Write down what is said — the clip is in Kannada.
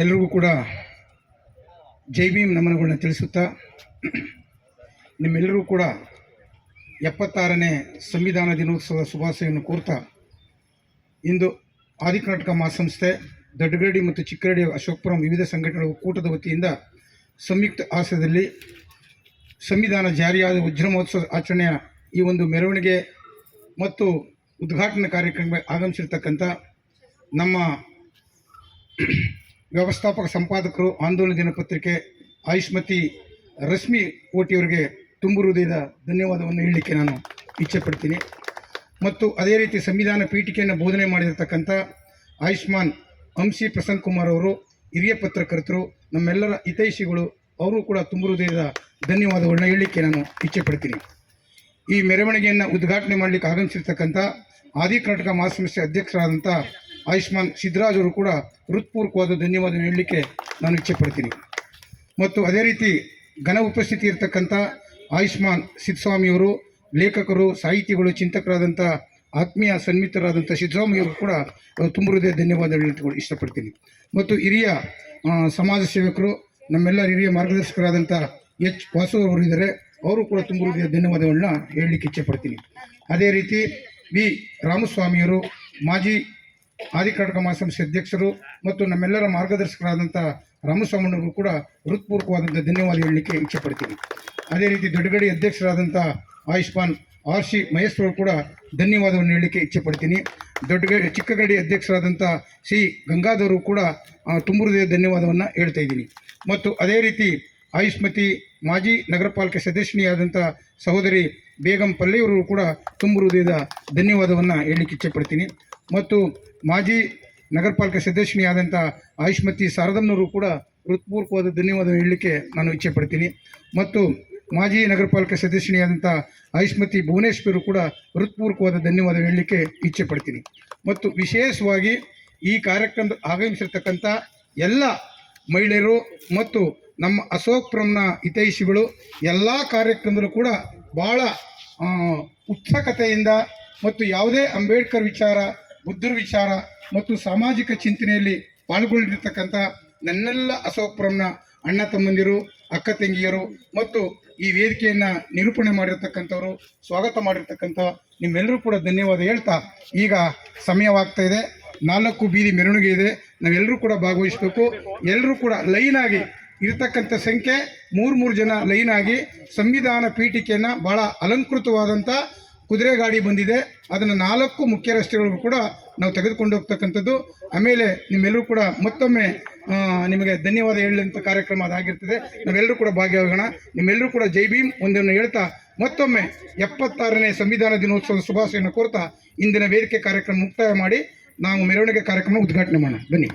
ಎಲ್ರಿಗೂ ಕೂಡ ಜೈ ಭೀಮ್ ನಮನಗಳನ್ನ ತಿಳಿಸುತ್ತಾ ನಿಮ್ಮೆಲ್ಲರೂ ಕೂಡ ಎಪ್ಪತ್ತಾರನೇ ಸಂವಿಧಾನ ದಿನೋತ್ಸವದ ಶುಭಾಶಯವನ್ನು ಕೋರ್ತಾ, ಇಂದು ಆದಿಕರ್ನಾಟಕ ಮಹಾಸಂಸ್ಥೆ, ದೊಡ್ಡಗರಡಿ ಮತ್ತು ಚಿಕ್ಕರಡಿ ಅಶೋಕಪುರಂ ವಿವಿಧ ಸಂಘಟನೆಗಳ ಒಕ್ಕೂಟದ ವತಿಯಿಂದ ಸಂಯುಕ್ತ ಆಶ್ರಯದಲ್ಲಿ ಸಂವಿಧಾನ ಜಾರಿಯಾದ ವಜ್ರ ಮಹೋತ್ಸವ ಆಚರಣೆಯ ಈ ಒಂದು ಮೆರವಣಿಗೆ ಮತ್ತು ಉದ್ಘಾಟನಾ ಕಾರ್ಯಕ್ರಮಕ್ಕೆ ಆಗಮಿಸಿರ್ತಕ್ಕಂಥ ನಮ್ಮ ವ್ಯವಸ್ಥಾಪಕ ಸಂಪಾದಕರು ಆಂದೋಲನ ದಿನಪತ್ರಿಕೆ ಆಯುಷ್ಮತಿ ರಶ್ಮಿ ಕೋಟಿಯವರಿಗೆ ತುಂಬು ಹೃದಯದ ಧನ್ಯವಾದವನ್ನು ಹೇಳಲಿಕ್ಕೆ ನಾನು ಇಚ್ಛೆಪಡ್ತೀನಿ. ಮತ್ತು ಅದೇ ರೀತಿ ಸಂವಿಧಾನ ಪೀಠಿಕೆಯನ್ನು ಬೋಧನೆ ಮಾಡಿರತಕ್ಕಂಥ ಆಯುಷ್ಮಾನ್ ಹಂಸಿ ಪ್ರಸನ್ನ ಕುಮಾರ್ ಅವರು, ಹಿರಿಯ ಪತ್ರಕರ್ತರು, ನಮ್ಮೆಲ್ಲರ ಹಿತೈಷಿಗಳು, ಅವರು ಕೂಡ ತುಂಬು ಹೃದಯದ ಧನ್ಯವಾದಗಳನ್ನ ಹೇಳಲಿಕ್ಕೆ ನಾನು ಇಚ್ಛೆಪಡ್ತೀನಿ. ಈ ಮೆರವಣಿಗೆಯನ್ನು ಉದ್ಘಾಟನೆ ಮಾಡಲಿಕ್ಕೆ ಆಗಮಿಸಿರ್ತಕ್ಕಂಥ ಆದಿ ಕರ್ನಾಟಕ ಮಹಾಸಂಸ್ಥೆ ಅಧ್ಯಕ್ಷರಾದಂಥ ಆಯುಷ್ಮಾನ್ ಸಿದ್ದರಾಜ್ ಅವರು ಕೂಡ ಹೃತ್ಪೂರ್ವಕವಾದ ಧನ್ಯವಾದ ಹೇಳಲಿಕ್ಕೆ ನಾನು ಇಚ್ಛೆಪಡ್ತೀನಿ. ಮತ್ತು ಅದೇ ರೀತಿ ಘನ ಉಪಸ್ಥಿತಿ ಇರತಕ್ಕಂಥ ಆಯುಷ್ಮಾನ್ ಸಿದ್ದಸ್ವಾಮಿಯವರು ಲೇಖಕರು, ಸಾಹಿತಿಗಳು, ಚಿಂತಕರಾದಂಥ ಆತ್ಮೀಯ ಸನ್ಮಿತರಾದಂಥ ಸಿದ್ದಸ್ವಾಮಿಯವರು ಕೂಡ ತುಂಬ ಹೃದಯ ಧನ್ಯವಾದ ಹೇಳಲಿಕ್ಕೆ ಇಷ್ಟಪಡ್ತೀನಿ. ಮತ್ತು ಹಿರಿಯ ಸಮಾಜ ಸೇವಕರು ನಮ್ಮೆಲ್ಲ ಹಿರಿಯ ಮಾರ್ಗದರ್ಶಕರಾದಂಥ ಎಚ್. ವಾಸು ಅವರು ಇದ್ದಾರೆ, ಅವರು ಕೂಡ ತುಂಬ ಹೃದಯ ಧನ್ಯವಾದಗಳನ್ನ ಹೇಳಲಿಕ್ಕೆ ಇಚ್ಛೆಪಡ್ತೀನಿ. ಅದೇ ರೀತಿ ವಿ. ರಾಮಸ್ವಾಮಿಯವರು, ಮಾಜಿ ಆದಿಕರ್ನಾಟಕ ಮಹಾಸಂಸ್ಥೆ ಅಧ್ಯಕ್ಷರು ಮತ್ತು ನಮ್ಮೆಲ್ಲರ ಮಾರ್ಗದರ್ಶಕರಾದಂಥ ರಾಮಸ್ವಾಮಣ್ಣವರು ಕೂಡ ಹೃತ್ಪೂರ್ವಕವಾದಂಥ ಧನ್ಯವಾದ ಹೇಳಲಿಕ್ಕೆ ಇಚ್ಛೆಪಡ್ತೀನಿ. ಅದೇ ರೀತಿ ದೊಡ್ಡಗಡಿ ಅಧ್ಯಕ್ಷರಾದಂಥ ಆಯುಷ್ಮಾನ್ ಆರ್ ಸಿ ಮಹೇಶ್ವರು ಕೂಡ ಧನ್ಯವಾದವನ್ನು ಹೇಳಲಿಕ್ಕೆ ಇಚ್ಛೆಪಡ್ತೀನಿ. ದೊಡ್ಡಗಡಿ ಚಿಕ್ಕಗಡಿ ಅಧ್ಯಕ್ಷರಾದಂಥ ಸಿ ಗಂಗಾಧವರು ಕೂಡ ತುಂಬುರುದೇ ಧನ್ಯವಾದವನ್ನು ಹೇಳ್ತಾ ಇದ್ದೀನಿ. ಮತ್ತು ಅದೇ ರೀತಿ ಆಯುಷ್ಮತಿ ಮಾಜಿ ನಗರ ಪಾಲಿಕೆ ಸದಸ್ಯನಿಯಾದಂಥ ಸಹೋದರಿ ಬೇಗಂ ಪಲ್ಲೆಯವರು ಕೂಡ ತುಂಬ ಹೃದಯದ ಧನ್ಯವಾದವನ್ನು ಹೇಳಲಿಕ್ಕೆ ಇಚ್ಛೆಪಡ್ತೀನಿ. ಮತ್ತು ಮಾಜಿ ನಗರ ಪಾಲಿಕೆ ಆಯುಷ್ಮತಿ ಶಾರದಮ್ಮನವರು ಕೂಡ ಹೃತ್ಪೂರ್ವಕವಾದ ಧನ್ಯವಾದ ಹೇಳಲಿಕ್ಕೆ ನಾನು ಇಚ್ಛೆ ಪಡ್ತೀನಿ. ಮತ್ತು ಮಾಜಿ ನಗರ ಪಾಲಿಕೆ ಆಯುಷ್ಮತಿ ಭುವನೇಶ್ವರು ಕೂಡ ಹೃತ್ಪೂರ್ವಕವಾದ ಧನ್ಯವಾದ ಹೇಳಲಿಕ್ಕೆ ಇಚ್ಛೆ ಪಡ್ತೀನಿ. ಮತ್ತು ವಿಶೇಷವಾಗಿ ಈ ಕಾರ್ಯಕ್ರಮದ ಆಗಮಿಸಿರ್ತಕ್ಕಂಥ ಎಲ್ಲ ಮಹಿಳೆಯರು ಮತ್ತು ನಮ್ಮ ಅಶೋಕ್ಪುರಂನ ಹಿತೈಷಿಗಳು ಎಲ್ಲ ಕಾರ್ಯಕ್ರಮದಲ್ಲೂ ಕೂಡ ಭಾಳ ಉತ್ಸುಕತೆಯಿಂದ ಮತ್ತು ಯಾವುದೇ ಅಂಬೇಡ್ಕರ್ ವಿಚಾರ ಬುದ್ಧರ ವಿಚಾರ ಮತ್ತು ಸಾಮಾಜಿಕ ಚಿಂತನೆಯಲ್ಲಿ ಪಾಲ್ಗೊಂಡಿರ್ತಕ್ಕಂಥ ನನ್ನೆಲ್ಲ ಅಶೋಕ್ಪುರಂನ ಅಣ್ಣ ತಮ್ಮಂದಿರು, ಅಕ್ಕ ತಂಗಿಯರು ಮತ್ತು ಈ ವೇದಿಕೆಯನ್ನು ನಿರೂಪಣೆ ಮಾಡಿರ್ತಕ್ಕಂಥವರು, ಸ್ವಾಗತ ಮಾಡಿರ್ತಕ್ಕಂಥ ನಿಮ್ಮೆಲ್ಲರೂ ಕೂಡ ಧನ್ಯವಾದ ಹೇಳ್ತಾ ಈಗ ಸಮಯವಾಗ್ತಾ ಇದೆ. ನಾಲ್ಕು ಬೀದಿ ಮೆರವಣಿಗೆ ಇದೆ. ನಾವೆಲ್ಲರೂ ಕೂಡ ಭಾಗವಹಿಸಬೇಕು. ಎಲ್ಲರೂ ಕೂಡ ಲೈನ್ ಆಗಿ ಇರತಕ್ಕಂಥ ಸಂಖ್ಯೆ ಮೂರು ಮೂರು ಜನ ಲೈನ್ ಆಗಿ ಸಂವಿಧಾನ ಪೀಠಿಕೆಯನ್ನು ಭಾಳ ಅಲಂಕೃತವಾದಂಥ ಕುದುರೆ ಗಾಡಿ ಬಂದಿದೆ. ಅದನ್ನು ನಾಲ್ಕು ಮುಖ್ಯ ರಸ್ತೆಗಳಿಗೂ ಕೂಡ ನಾವು ತೆಗೆದುಕೊಂಡು ಹೋಗ್ತಕ್ಕಂಥದ್ದು. ಆಮೇಲೆ ನಿಮ್ಮೆಲ್ಲರೂ ಕೂಡ ಮತ್ತೊಮ್ಮೆ ನಿಮಗೆ ಧನ್ಯವಾದ ಹೇಳುವಂಥ ಕಾರ್ಯಕ್ರಮ ಅದಾಗಿರ್ತದೆ ನಾವೆಲ್ಲರೂ ಕೂಡ ಭಾಗಿಯಾಗೋಣ. ನಿಮ್ಮೆಲ್ಲರೂ ಕೂಡ ಜೈ ಭೀಮ್ ಒಂದನ್ನು ಹೇಳ್ತಾ, ಮತ್ತೊಮ್ಮೆ ಎಪ್ಪತ್ತಾರನೇ ಸಂವಿಧಾನ ದಿನೋತ್ಸವದ ಶುಭಾಶಯವನ್ನು ಕೋರ್ತಾ, ಇಂದಿನ ವೇದಿಕೆ ಕಾರ್ಯಕ್ರಮ ಮುಕ್ತಾಯ ಮಾಡಿ, ನಾವು ಮೆರವಣಿಗೆ ಕಾರ್ಯಕ್ರಮ ಉದ್ಘಾಟನೆ ಮಾಡೋಣ. ಬನ್ನಿ